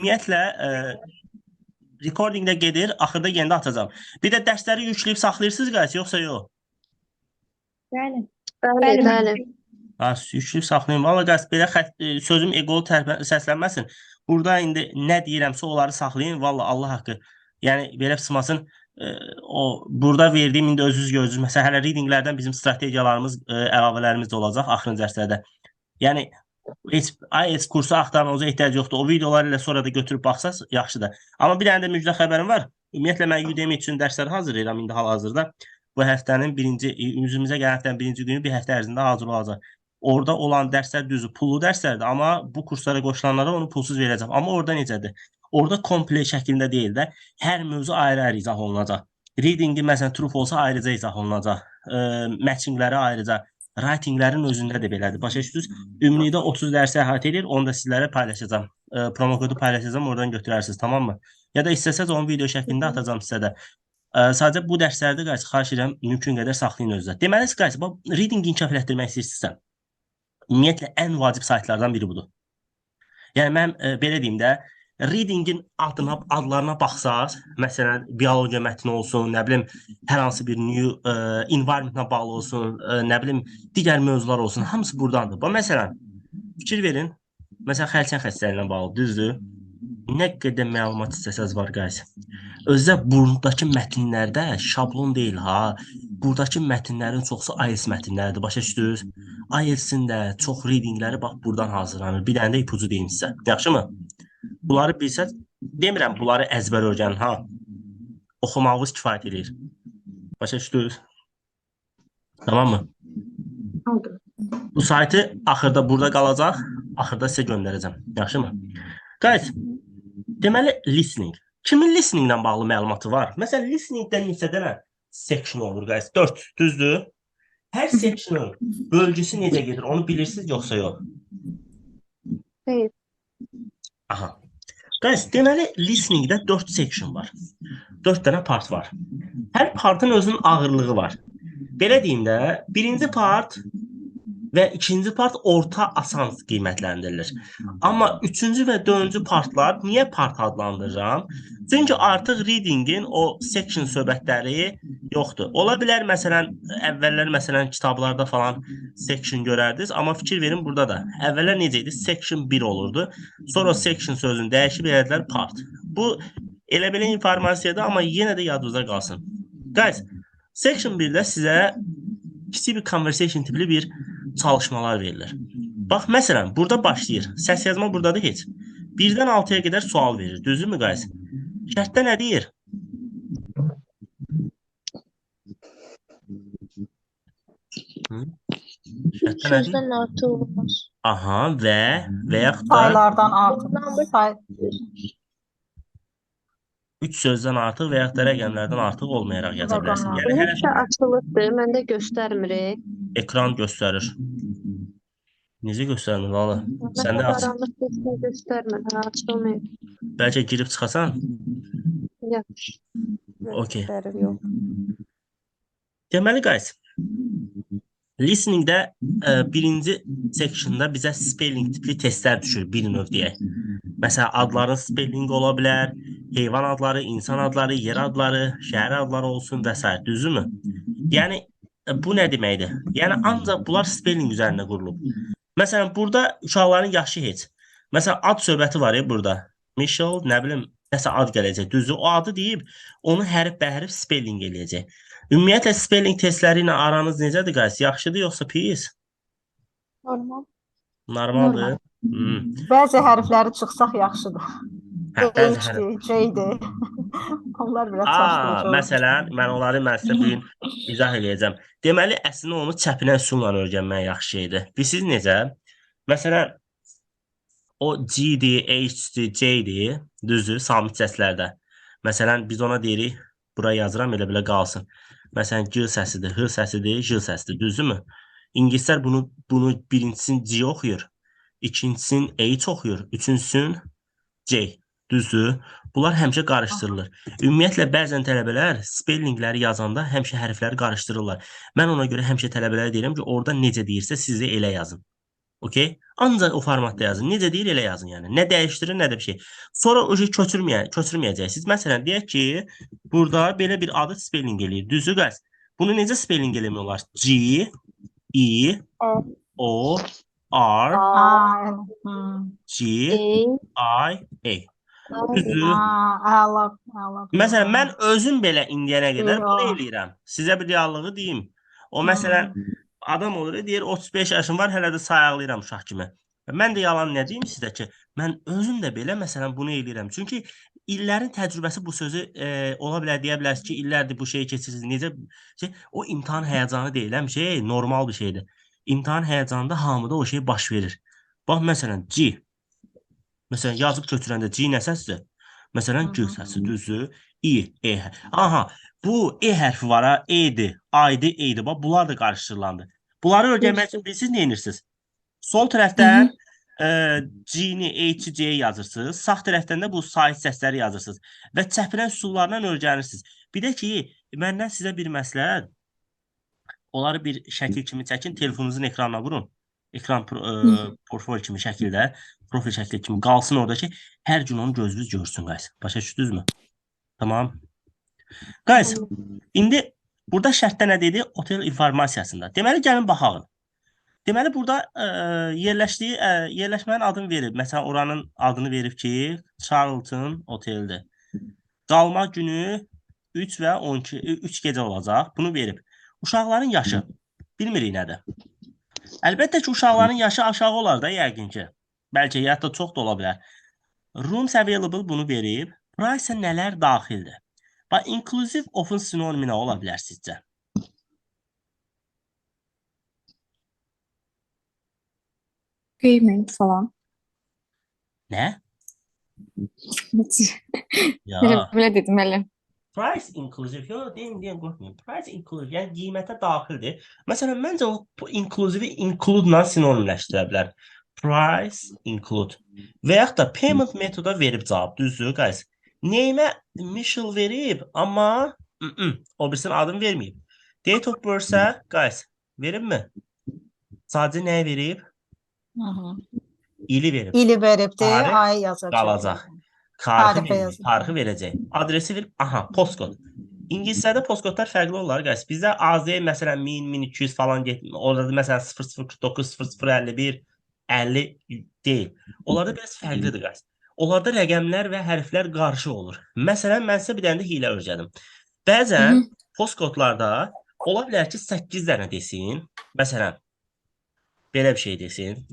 ümumiyyətlə ə, recordingdə gedir, axırda yenə də atacağam. Bir də dərsləri yükləyib saxlayırsınız guys, yoxsa yox? Bəli. Bəli, Bəli. Ha, yükləyib saxlayın. Valla guys, belə xət, ə, sözüm eqolu səslənməsin. Burada indi nə deyirəmsə onları saxlayın. Valla Allah haqqı. Yəni belə pısmasın. ə, o burada verdiyim indi özünüz görürsünüz. Məsələn, hələ readinglərdən bizim strategiyalarımız, ə, əlavələrimiz də olacaq axırıncı dərslərdə. Yəni heç IELTS kursu axtarmanıza ehtiyac yoxdur. O videoları ilə sonra da götürüb baxsaz yaxşıdır. Amma bir dənə də müjdə xəbərim var. Ümumiyyətlə mən Udemy üçün dərslər hazırlayıram indi hal-hazırda. Bu həftənin birinci üzümüzə gələn həftənin birinci günü bir həftə ərzində hazır olacaq. Orada olan dərslər düzü pullu dərslərdir, amma bu kurslara qoşulanlara onu pulsuz verəcəm. Amma orada necədir? Orada komple şəklində deyil də, hər mövzu ayrı-ayrı izah olunacaq. Readingi məsələn true olsa ayrıca izah olunacaq. Ə, matchingləri ayrıca, writinglərin özündə də belədir. Başa düşdünüz? Ümumilikdə 30 dərsi əhatə edir, onu da sizlərə paylaşacağam. Ə, promo kodu paylaşacağam, oradan götürərsiniz, tamammı? Ya da istəsəz onu video şəklində atacağam sizə də. Ə, sadəcə bu dərslərdə guys, xahiş edirəm mümkün qədər saxlayın özünüzdə. Deməli guys, bu reading inkişaf etdirmək istəyirsinizsə, ümumiyyətlə ən vacib saytlardan biri budur. Yəni mən ə, belə deyim də, readingin adına, adlarına baxsaz, məsələn, biologiya mətni olsun, nə bilim, hər hansı bir new ə, environmentla bağlı olsun, ə, nə bilim, digər mövzular olsun, hamısı burdandır. Bax məsələn, fikir verin. Məsələn, xərçəng xəstəliyinə bağlı, düzdür? Nə qədər məlumat istəsəz var, guys. Özdə burdakı mətnlərdə şablon deyil ha. Burdakı mətnlərin çoxusu IELTS mətnləridir, başa düşdünüz? IELTS-in də çox readingləri bax burdan hazırlanır. Bir dənə də ipucu deyim sizə. Yaxşımı? Bunları bilsəz, demirəm bunları əzbər öyrənin ha. Oxumağınız kifayət edir. Başa düşdünüz? Tamammı? Oldu. Bu saytı axırda burada qalacaq, axırda sizə göndərəcəm. Yaxşımı? Guys, deməli listening. Kimin listening ilə bağlı məlumatı var? Məsələn, listeningdə neçə dənə section olur guys? 4, düzdür? Hər sectionun bölgüsü necə gedir? Onu bilirsiniz yoxsa yox? Xeyr. Aha. Guys, deməli listeningdə 4 section var. 4 dənə part var. Hər partın özünün ağırlığı var. Belə deyim də, birinci part və ikinci part orta asan qiymətləndirilir. Amma üçüncü və dördüncü partlar niyə part adlandırıram? Çünki artıq readingin o section söhbətləri yoxdur. Ola bilər məsələn əvvəllər məsələn kitablarda falan section görərdiniz, amma fikir verin burada da. Əvvəllər necə idi? Section 1 olurdu. Sonra section sözünü dəyişib elədilər part. Bu elə belə informasiyadır, amma yenə də yadınızda qalsın. Guys, section 1-də sizə kiçik bir conversation tipli bir çalışmalar verilir. Bax məsələn, burada başlayır. Səs yazma burdadır heç. 1-dən 6-ya qədər sual verir. Düzdürmü guys? Şərtdə nə deyir? Deyir? Sözdən artıq olmaz. Aha və və yaxud da Saylardan artıq. Say, 3 sözdən artıq və yaxud da rəqəmlərdən artıq olmayaraq yaza bilərsən. Yəni hələ hətta açılıbdır, məndə göstərmir. ekran göstərir. Necə göstərmir valla? Səndə aç. qaranlıq göstər göstərmir, açılmır. Bəlkə girib çıxasan? Yox. Okey. göstərir, yox. Deməli guys, listeningdə ə, birinci sectionda bizə spelling tipli testlər düşür bir növ deyək. Məsələn, adların spellingi ola bilər, heyvan adları, insan adları, yer adları, şəhər adları olsun və s. düzdürmü? Yəni ə, bu nə deməkdir? Yəni ancaq bunlar spelling üzərində qurulub. Məsələn, burada uşaqların yaşı heç. Məsələn, ad söhbəti var ya burada. Michelle, nə bilim, nəsə ad gələcək. Düzdür? O adı deyib, onu hərf bəhərif spelling eləyəcək. Ümumiyyətlə spelling testləri ilə aranız necədir guys? Yaxşıdır yoxsa pis? Normal. Normaldır. Hmm. Bəzi hərfləri çıxsaq yaxşıdır. Hə, bəzi J-dir. Onlar biraz Aa, çaşdırıcı məsələn, mən onları mən sizə bu gün izah eləyəcəm. Deməli, əslində onu çəpinə üsulla öyrənmək yaxşı şeydir. Bilirsiniz necə? Məsələn, o G-dir, H-dir, J-dir, düzdür, samit səslərdə. Məsələn, biz ona deyirik, bura yazıram elə belə qalsın. Məsələn, G səsidir, H səsidir, J səsidir, düzdürmü? İngilislər bunu bunu birincisini G oxuyur, ikincisini H oxuyur, üçüncüsünü C. Düzdür? Bunlar həmişə qarışdırılır. Ümumiyyətlə bəzən tələbələr spellingləri yazanda həmişə hərfləri qarışdırırlar. Mən ona görə həmişə tələbələrə deyirəm ki, orada necə deyirsə siz də elə yazın. Okey? Ancaq o formatda yazın. Necə deyir elə yazın yəni. Nə dəyişdirin, nə də bir şey. Sonra o şey köçürməyə, köçürməyəcəksiniz. Məsələn, deyək ki, burada belə bir adı spelling eləyir. Düzdür qəs? Bunu necə spelling eləmək olar? G E O R. G I A. Əla. Məsələn, mən özüm belə indiyənə qədər bunu eləyirəm. Sizə bir reallığı deyim. O məsələn, adam olur, deyir 35 yaşım var, hələ də sayaqlayıram uşaq kimi. Mən də yalan nə deyim sizə ki, mən özüm də belə məsələn bunu eləyirəm. Çünki illərin təcrübəsi bu sözü e, ola bilər deyə bilərsiniz ki, illərdir bu şeyi keçirsiniz. Necə şey, o imtahan həyəcanı deyilən bir şey, normal bir şeydir. İmtahan həyəcanında hamıda o şey baş verir. Bax məsələn C. Məsələn yazıb köçürəndə C nə səsdir? Məsələn G səsi düzdür? İ, E. Aha, bu E hərfi var ha, E-dir, A-dir, E-dir. Bax bunlar da qarışdırılandı. Bunları öyrənmək üçün bilirsiniz nə edirsiniz? Sol tərəfdən G-ni, H-i, C-yi yazırsınız. Sağ tərəfdən də bu sait səsləri yazırsınız və çəpirən üsullarla öyrənirsiniz. Bir də ki, məndən sizə bir məsləhət. Onları bir şəkil kimi çəkin, telefonunuzun ekranına vurun. Ekran pro, e, portföy kimi şəkildə, profil şəkli kimi qalsın orada ki, hər gün onu gözünüz görsün guys. Başa düşdünüzmü? Tamam. Guys, indi burada şərtdə nə dedi? Otel informasiyasında. Deməli gəlin baxaq. Deməli burada ə, yerləşdiyi ə, yerləşmənin adını verib. Məsələn, oranın adını verib ki, Charlton oteldir. Qalma günü 3 və 12 3 gecə olacaq. Bunu verib. Uşaqların yaşı bilmirik nədir. Əlbəttə ki, uşaqların yaşı aşağı olar da yəqin ki. Bəlkə da çox da ola bilər. Rooms available bunu verib. Price nələr daxildir? Bax, inclusive ofun sinonimi nə ola bilər sizcə? Payment falan. Nə? Ya. Belə, dedim elə. Price inclusive. Yo, deyim, deyim, qorxmayın. Price inclusive, yəni qiymətə daxildir. Məsələn, məncə o inclusive include-la sinonimləşdirə bilər. Price include. Və yaxud da payment metoda verib cavab, düzdür, guys? Neyimə Michel verib, amma ı -ı, o birisinin adını verməyib. Date of birth-ə, guys, veribmi? Sadəcə nəyi verib? Hı -hı. İli verib. İli veribdi, ay yazacaq. qalacaq. Tarixi yazın. tarixi verəcək. Adresi verib, aha, postcode. İngiliscədə postkodlar fərqli olar, guys. Bizdə AZ məsələn 1000, 1200 falan getmir. Orada da məsələn 0049, 0051, 50 deyil. Onlarda biraz fərqlidir, guys. Onlarda rəqəmlər və hərflər qarşı olur. Məsələn, mən sizə bir dənə də hiylə öyrədim. Bəzən postkodlarda ola bilər ki, 8 dənə desin. Məsələn, belə bir şey desin.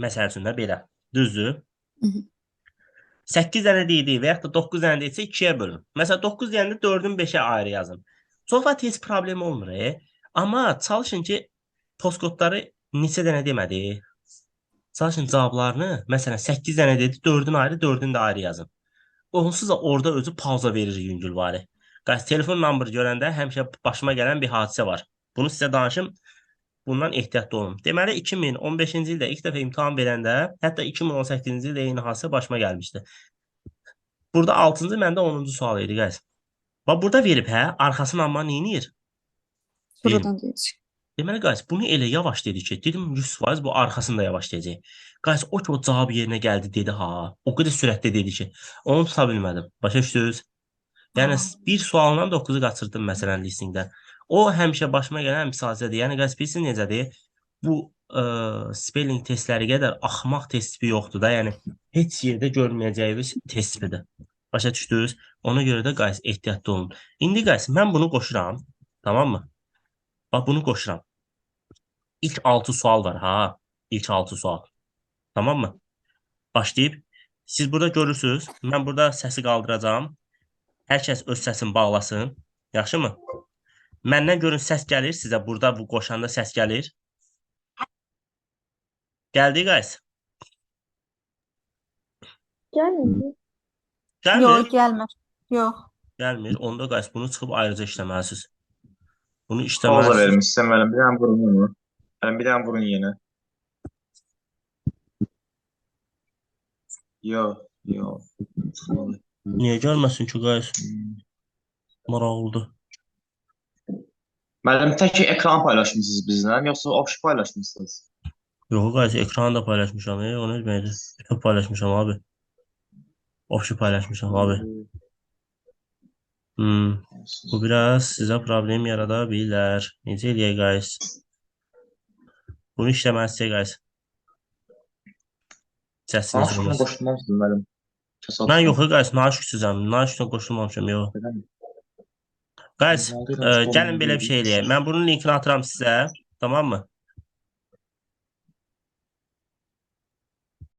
Məsəl üçün də belə. Düzdür? 8 dənə deyildi və yaxud da 9 dənə deyilsə 2-yə bölün. Məsələn 9 deyəndə 4-ün 5-ə ayrı yazın. Çox vaxt heç problem olmur. E? Amma çalışın ki postkodları neçə dənə demədi. Çalışın cavablarını, məsələn 8 dənə dedi, 4-ün ayrı, 4-ün də ayrı yazın. Onsuz da orada özü pauza verir yüngülvari. Qaç telefon number görəndə həmişə başıma gələn bir hadisə var. Bunu sizə danışım. Bundan ehtiyatlı olun. Deməli 2015-ci ildə ilk dəfə imtahan verəndə, hətta 2018-ci ildə eyni hadisə başıma gəlmişdi. Burada 6-cı, məndə 10-cu sual idi, guys. Bax burada verib hə, arxasını amma neynir? Buradan deyəcək. Deməli guys, bunu elə yavaş dedi ki, dedim 100% bu arxasını da yavaş deyəcək. Guys, o ki o cavab yerinə gəldi dedi ha. O qədər sürətli dedi ki, onu tuta bilmədim. Başa düşdünüz? Yəni bir sualla 9-u qaçırdım məsələn listingdə. O həmişə başıma gələn bir hadisədir. Yəni bilirsiniz necədir? Bu ə, spelling testləri qədər axmaq test tipi yoxdur da. Yəni heç yerdə görməyəcəyiniz test tipidir. Başa düşdünüz? Ona görə də guys ehtiyatlı olun. İndi guys, mən bunu qoşuram. Tamam mı? Bax bunu qoşuram. İlk 6 sual var ha. İlk 6 sual. Tamam mı? Başlayıb siz burada görürsüz. Mən burada səsi qaldıracağam. Hər kəs öz səsini bağlasın. Yaxşımı? Məndən görün səs gəlir sizə. Burada bu qoşanda səs gəlir. Gəldi guys. Gəlmir. Gəlmir. Yox, gəlmir. Yox. Gəlmir. Onda guys bunu çıxıb ayrıca işləməlisiniz. Bunu işləməlisiniz. vermişsən mənə. Bir dənə vurun onu. Mənə bir dənə vurun yenə. Yox, yox. Niyə gəlməsin ki guys? Maraqlıdır. Müəllim tək ekran paylaşmısınız bizlə, yoxsa obşi paylaşmısınız? Yox, guys, ekranı da paylaşmışam. E, o nə deməkdir? Bütün paylaşmışam abi. Option paylaşmışam abi. Hmm. Bu biraz sizə problem yarada bilər. Necə eləyək guys? Bunu işləməzsə guys. Səsini Naşıqla sürməz. qoşulmamısınız müəllim? Təsadüf. Mən yox guys, naşüksüzəm. Naşüklə qoşulmamışam yox. Guys, e, gəlin belə bir şey eləyək. Mən bunun linkini atıram sizə, tamam mı?